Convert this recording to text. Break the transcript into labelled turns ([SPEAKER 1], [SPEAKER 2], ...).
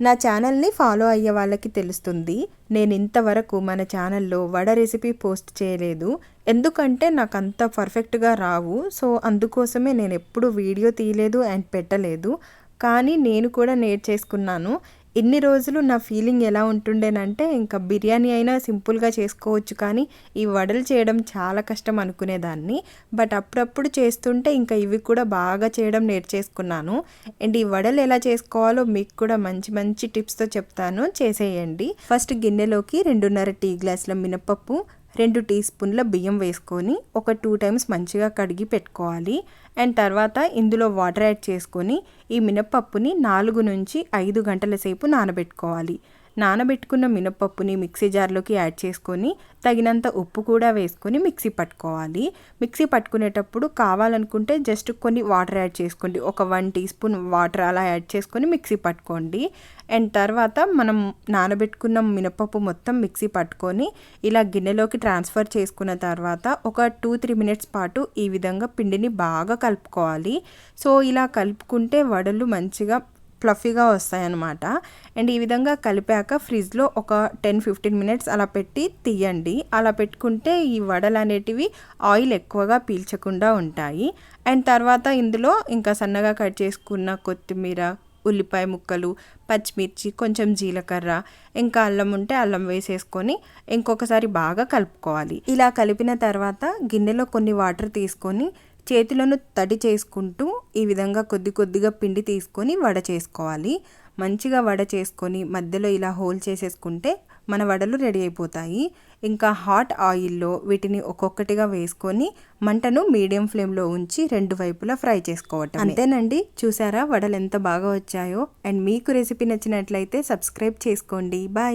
[SPEAKER 1] నా ఛానల్ని ఫాలో అయ్యే వాళ్ళకి తెలుస్తుంది. నేను ఇంతవరకు మన ఛానల్లో వడ రెసిపీ పోస్ట్ చేయలేదు. ఎందుకంటే నాకు అంత పర్ఫెక్ట్గా రావు. సో అందుకోసమే నేను ఎప్పుడు వీడియో తీయలేదు అండ్ పెట్టలేదు. కానీ నేను కూడా నేర్చేసుకున్నాను. ఇన్ని రోజులు నా ఫీలింగ్ ఎలా ఉంటుండేనంటే ఇంకా బిర్యానీ అయినా సింపుల్గా చేసుకోవచ్చు కానీ ఈ వడలు చేయడం చాలా కష్టం అనుకునేదాన్ని. బట్ అప్పుడప్పుడు చేస్తుంటే ఇంకా ఇవి కూడా బాగా చేయడం నేర్చేసుకున్నాను. అండ్ ఈ వడలు ఎలా చేసుకోవాలో మీకు కూడా మంచి మంచి టిప్స్తో చెప్తాను. చేసేయండి. ఫస్ట్ గిన్నెలోకి రెండున్నర టీ గ్లాసుల మినపప్పు రెండు టీ స్పూన్ల బియ్యం వేసుకొని ఒక టూ టైమ్స్ మంచిగా కడిగి పెట్టుకోవాలి. అండ్ తర్వాత ఇందులో వాటర్ యాడ్ చేసుకొని ఈ మినపప్పుని నాలుగు నుంచి ఐదు గంటల సేపు నానబెట్టుకోవాలి. నానబెట్టుకున్న మినపప్పుని మిక్సీ జార్లోకి యాడ్ చేసుకొని తగినంత ఉప్పు కూడా వేసుకొని మిక్సీ పట్టుకోవాలి. మిక్సీ పట్టుకునేటప్పుడు కావాలనుకుంటే జస్ట్ కొన్ని వాటర్ యాడ్ చేసుకోండి. ఒక వన్ టీ స్పూన్ వాటర్ అలా యాడ్ చేసుకొని మిక్సీ పట్టుకోండి. అండ్ తర్వాత మనం నానబెట్టుకున్న మినపప్పు మొత్తం మిక్సీ పట్టుకొని ఇలా గిన్నెలోకి ట్రాన్స్ఫర్ చేసుకున్న తర్వాత ఒక టూ త్రీ మినిట్స్ పాటు ఈ విధంగా పిండిని బాగా కలుపుకోవాలి. సో ఇలా కలుపుకుంటే వడలు మంచిగా ఫ్లఫీగా వస్తాయన్నమాట. అండ్ ఈ విధంగా కలిపాక ఫ్రిడ్జ్లో ఒక టెన్ ఫిఫ్టీన్ మినిట్స్ అలా పెట్టి తీయండి. అలా పెట్టుకుంటే ఈ వడలు అనేటివి ఆయిల్ ఎక్కువగా పీల్చకుండా ఉంటాయి. అండ్ తర్వాత ఇందులో ఇంకా సన్నగా కట్ చేసుకున్న కొత్తిమీర ఉల్లిపాయ ముక్కలు పచ్చిమిర్చి కొంచెం జీలకర్ర ఇంకా అల్లం ఉంటే అల్లం వేసేసుకొని ఇంకొకసారి బాగా కలుపుకోవాలి. ఇలా కలిపిన తర్వాత గిన్నెలో కొన్ని వాటర్ తీసుకొని చేతులను తడి చేసుకుంటూ ఈ విధంగా కొద్ది కొద్దిగా పిండి తీసుకొని వడ చేసుకోవాలి. మంచిగా వడ చేసుకొని మధ్యలో ఇలా హోల్ చేసేసుకుంటే మన వడలు రెడీ అయిపోతాయి. ఇంకా హాట్ ఆయిల్లో వీటిని ఒక్కొక్కటిగా వేసుకొని మంటను మీడియం ఫ్లేమ్లో ఉంచి రెండు వైపులా ఫ్రై చేసుకోవటం అంతేనండి. చూసారా వడలు ఎంత బాగా వచ్చాయో. అండ్ మీకు రెసిపీ నచ్చినట్లయితే సబ్స్క్రైబ్ చేసుకోండి. బాయ్.